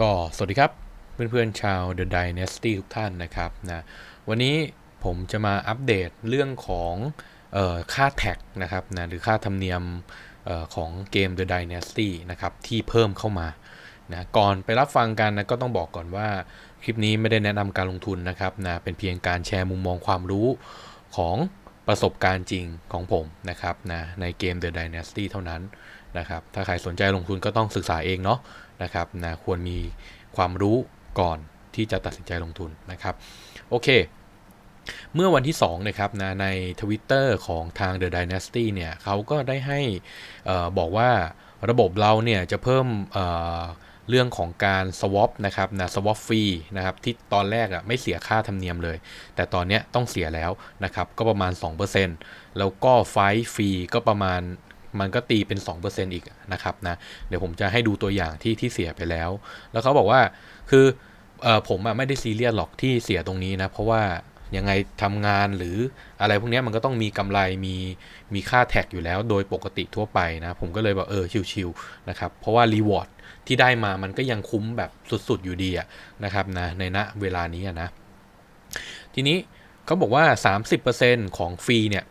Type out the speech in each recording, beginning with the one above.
ก็สวัสดีครับ เพื่อนๆชาว The Dynasty ทุกท่านนะครับนะวันนี้ผมจะมาอัปเดตเรื่องของออค่าแท็กนะครับนะหรือค่าธรรมเนียมออของเกม The Dynasty นะครับที่เพิ่มเข้ามานะก่อนไปรับฟังกันนะก็ต้องบอกก่อนว่าคลิปนี้ไม่ได้แนะนำการลงทุนนะครับนะเป็นเพียงการแชร์มุมมองความรู้ของประสบการณ์จริงของผมนะครับนะในเกม The Dynasty เท่านั้นนะครับถ้าใครสนใจลงทุนก็ต้องศึกษาเองเนาะ นะครับนะควรมีความรู้ก่อนที่จะตัดสินใจลงทุนนะครับ โอเค เมื่อวันที่2นะครับนะใน Twitter ของทาง The Dynasty เนี่ยเขาก็ได้ให้ออบอกว่าระบบเราเนี่ยจะเพิ่มเเรื่องของการ swap นะครับนะ swap ฟรีนะครับที่ตอนแรกอะ่ะไม่เสียค่าธรรมเนียมเลย แต่ตอนเนี้ยต้องเสียแล้วนะครับก็ประมาณ 2%แล้วก็ไฟฟรีก็ประมาณ มันก็ตีเป็น 2%อีกนะครับนะเดี๋ยวผมจะให้ดูตัวอย่างที่ที่เสียไปแล้ว แล้วเขาบอกว่าคืออผมไม่ได้ซีเรียสหรอกที่เสียตรงนี้นะ เพราะว่ายังไงทำงานหรืออะไรพวกนี้มันก็ต้องมีกำไรมีมีค่าแท็กอยู่แล้ว โดยปกติทั่วไปนะ ผมก็เลยบอกเออชิวๆนะครับ เพราะว่ารีวอร์ดที่ได้มามันก็ยังคุ้มแบบสุดๆอยู่ดีะนะครับนะในณเวลานี้นะ ทีนี้เขาบอกว่า 30%ของฟรีเนี่ย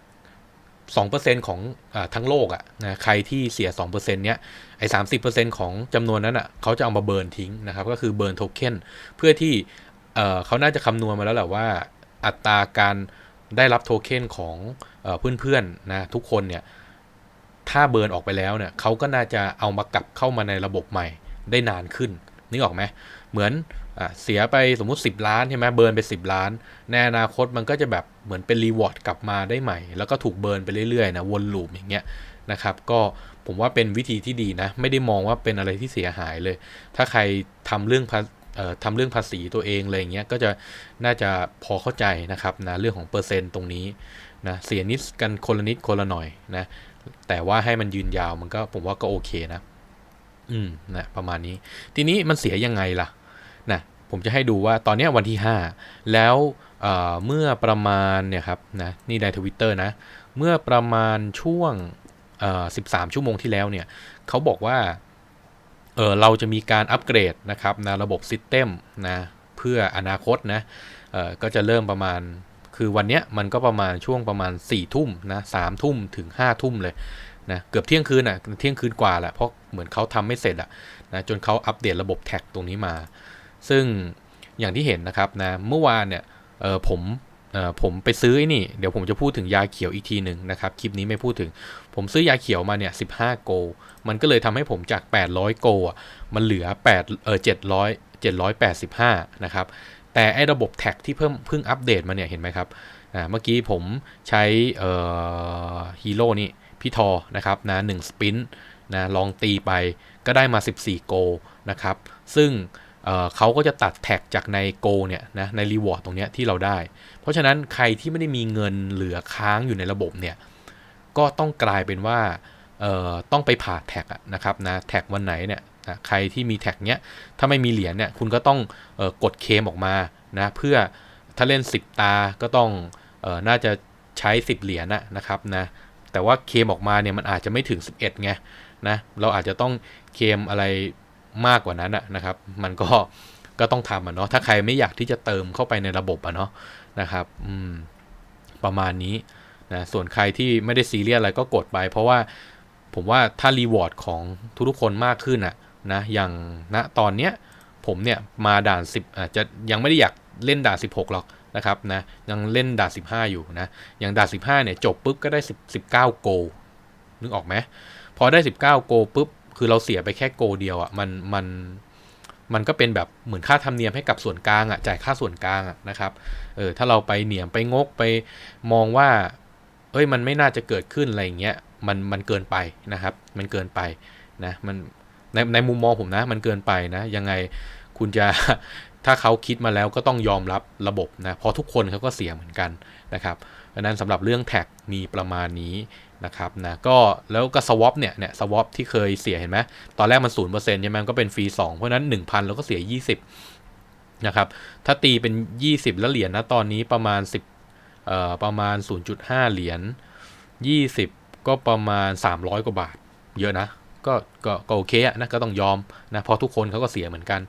2%ของอทั้งโลกอะนะใครที่เสีย 2%เนี้ยไอ้สาของจำนวนนั้นอะเขาจะเอามาเบิร์นทิ้งนะครับ ก็คือเบิร์นโทเค็นเพื่อที่เเขาน่าจะคำนวณมาแล้วแหละว่าอัตราการได้รับโทเค็นของเพื่อนๆนะทุกคนเนี่ยถ้าเบิร์นออกไปแล้วเนี่ยเขาก็น่าจะเอามากลับเข้ามาในระบบใหม่ได้นานขึ้นนึกออกไหม เหมือนเสียไปสมมุติ 10 ล้านใช่ไหมเบิร์นไป 10 ล้าน ในอนาคตมันก็จะแบบเหมือนเป็นรีวอร์ดกลับมาได้ใหม่ แล้วก็ถูกเบิร์นไปเรื่อยๆนะวนลูปอย่างเงี้ยนะครับก็ผมว่าเป็นวิธีที่ดีนะ ไม่ได้มองว่าเป็นอะไรที่เสียหายเลย ถ้าใครทำเรื่องทำเรื่องภาษีตัวเองอะไรเงี้ยก็จะน่าจะพอเข้าใจนะครับนะเรื่องของเปอร์เซ็นต์ตรงนี้นะเสียนิดกันคนละนิดคนละหน่อยนะแต่ว่าให้มันยืนยาวมันก็ผมว่าก็โอเคนะ อืมนะประมาณนี้ ทีนี้มันเสียยังไงล่ะ นะผมจะให้ดูว่าตอนนี้วันที่ 5 แล้วเเมื่อประมาณเนี่ยครับนะนี่ในทวิตเตอร์นะ เมื่อประมาณช่วง 13 ชั่วโมงที่แล้วเนี่ยเขาบอกว่าเเราจะมีการอัปเกรดนะครับนะระบบซิสเต็มนะเพื่ออนาคตนะก็จะเริ่มประมาณคือวันนี้มันก็ประมาณช่วงประมาณ4ี่ทุ่มนะสามทุ่มถึง5้าทุ่มเลยนะเกือบเที่ยงคืนอะเที่ยงคืนกว่าแหละเพราะเหมือนเขาทำไม่เสร็จอะนะจนเขาอัปเดตระบบแท็กตรงนี้มา ซึ่งอย่างที่เห็นนะครับนะเมื่อวานเนี่ยเออผมเออผมไปซื้อนี่ เดี๋ยวผมจะพูดถึงยาเขียวอีกทีหนึ่งนะครับ คลิปนี้ไม่พูดถึง ผมซื้อยาเขียวมาเนี่ย15โก มันก็เลยทำให้ผมจาก 800 โกอะมันเหลือ8เออ700 785 นะครับ แต่ไอ้ระบบแท็กที่เพิ่มเพิ่งอัปเดตมาเนี่ยเห็นไหมครับอ่าเมื่อกี้ผมใช้เอ่อฮีโร่นี่พี่ทอนะครับนะหนึ่งสปินนะลองตีไปก็ได้มา 14 โกนะครับ ซึ่ง เเขาก็จะตัดแท็กจากในโกเนี่ยนะในรีวอร์ดตรงนี้ที่เราได้ เพราะฉะนั้นใครที่ไม่ได้มีเงินเหลือค้างอยู่ในระบบเนี่ยก็ต้องกลายเป็นว่าต้องไปผ่าแท็กนะครับนะแท็กวันไหนเนี่ยนะใครที่มีแท็กเนี้ยถ้าไม่มีเหรียญเนี่ยคุณก็ต้องออกดเคมออกมานะเพื่อถ้าเล่น 10 ตาก็ต้องออน่าจะใช้ 10 เหรียญนะครับนะแต่ว่าเคมออกมาเนี่ยมันอาจจะไม่ถึง 11ไงนะเราอาจจะต้องเคมอะไร มากกว่านั้นนะครับ มันก็ก็ต้องทำอะเนาะถ้าใครไม่อยากที่จะเติมเข้าไปในระบบอะเนาะนะครับอืมประมาณนี้นะส่วนใครที่ไม่ได้ซีเรียสอะไรก็กดไป เพราะว่าผมว่าถ้ารีวอร์ดของทุกๆคนมากขึ้นอะนะอย่างณนะตอนเนี้ยผมเนี่ยมาด่าน 10อาจจะยังไม่ได้อยากเล่นด่าน 16 หรอกนะครับนะยังเล่นด่าน 15 อยู่นะอย่างด่าน 15 เนี่ยจบปุ๊บก็ได้ 10 19 โกนึกออกไหมพอได้ 19 โกปุ๊บ คือเราเสียไปแค่โกเดียวอะ่ะมันมันมันก็เป็นแบบเหมือนค่าธรรมเนียมให้กับส่วนกลางอะ่ะจ่ายค่าส่วนกลางอะ่ะนะครับเออถ้าเราไปเหนียมไปงกไปมองว่า เอ้ยมันไม่น่าจะเกิดขึ้นอะไรเงี้ยมันมันเกินไปนะครับ มันเกินไปนะมันในในมุมมองผมนะ มันเกินไปนะ ยังไงคุณจะถ้าเขาคิดมาแล้วก็ต้องยอมรับระบบนะเพราะทุกคนเขาก็เสียเหมือนกันนะครับดังนั้นสำหรับเรื่องแท็กมีประมาณนี้ นะครับนะก็แล้วก็สวอปเนี่ยเนี่ยสวอปที่เคยเสียเห็นไหมตอนแรกมันศูนย์เปอร์เซ็นต์ใช่ไหมก็เป็นฟรีสองเพราะนั้นหนึ่งพันเราก็เสียยี่สิบนะครับถ้าตีเป็นยี่สิบแล้วเหรียญนะตอนนี้ประมาณสิบเอ่อประมาณศูนย์จุดห้าเหรียญยี่สิบก็ประมาณสามร้อยกว่าบาท เยอะนะก็ก็ก็โอเคอะนะก็ต้องยอมนะเพราะทุกคนเขาก็เสียเหมือนกัน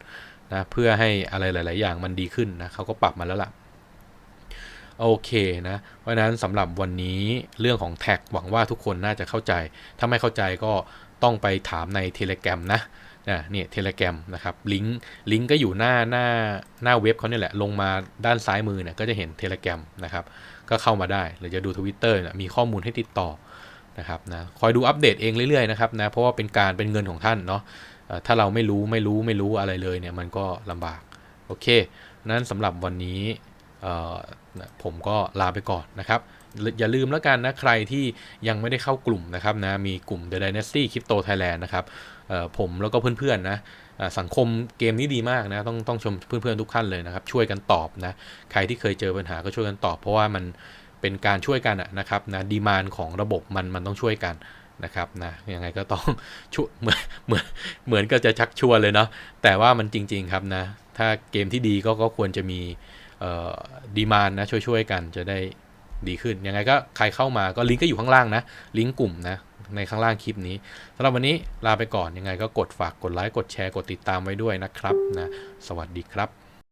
นะเพื่อให้อะไรหลาย ๆ อย่างมันดีขึ้นนะเขาก็ปรับมาแล้วล่ะ โอเคนะ เพราะนั้นสำหรับวันนี้เรื่องของแท็กหวังว่าทุกคนน่าจะเข้าใจ ถ้าไม่เข้าใจก็ต้องไปถามใน Telegram นะนะเนี่ยเทเลแกรมนะครับลิงก์ลิงก์ก็อยู่หน้าหน้าหน้าเว็บเขาเนี่ยแหละ ลงมาด้านซ้ายมือเนี่ยก็จะเห็น Telegram นะครับ ก็เข้ามาได้ หรือจะดู Twitter เนี่ยมีข้อมูลให้ติดต่อนะครับนะคอยดูอัปเดตเองเรื่อยๆนะครับนะเพราะว่าเป็นการเป็นเงินของท่านเนาะถ้าเราไม่รู้ไม่รู้ไม่รู้อะไรเลยเนี่ยมันก็ลำบาก โอเค นั้นสำหรับวันนี้ ผมก็ลาไปก่อนนะครับ อย่าลืมแล้วกันนะ ใครที่ยังไม่ได้เข้ากลุ่มนะครับนะมีกลุ่ม The Dynasty Crypto Thailand นะครับผมแล้วก็เพื่อนๆนะสังคมเกมนี้ดีมากนะต้องต้องชมเพื่อนๆทุกท่านเลยนะครับ ช่วยกันตอบนะ ใครที่เคยเจอปัญหาก็ช่วยกันตอบ เพราะว่ามันเป็นการช่วยกันอะนะครับนะดีมานของระบบมันมันต้องช่วยกันนะครับนะยังไงก็ต้องช่วยเหมือนเหมือนเหมือนก็จะชักชวนเลยเนาะแต่ว่ามันจริง ๆ ครับนะ ถ้าเกมที่ดีก็ก็ควรจะมี ดีมานนะช่วยๆกันจะได้ดีขึ้นยังไงก็ใครเข้ามาก็ลิงก์ก็อยู่ข้างล่างนะ ลิงก์กลุ่มนะในข้างล่างคลิปนี้สำหรับวันนี้ลาไปก่อนยังไงก็กดฝากกดไลค์กดแชร์กดติดตามไว้ด้วยนะครับนะสวัสดีครับ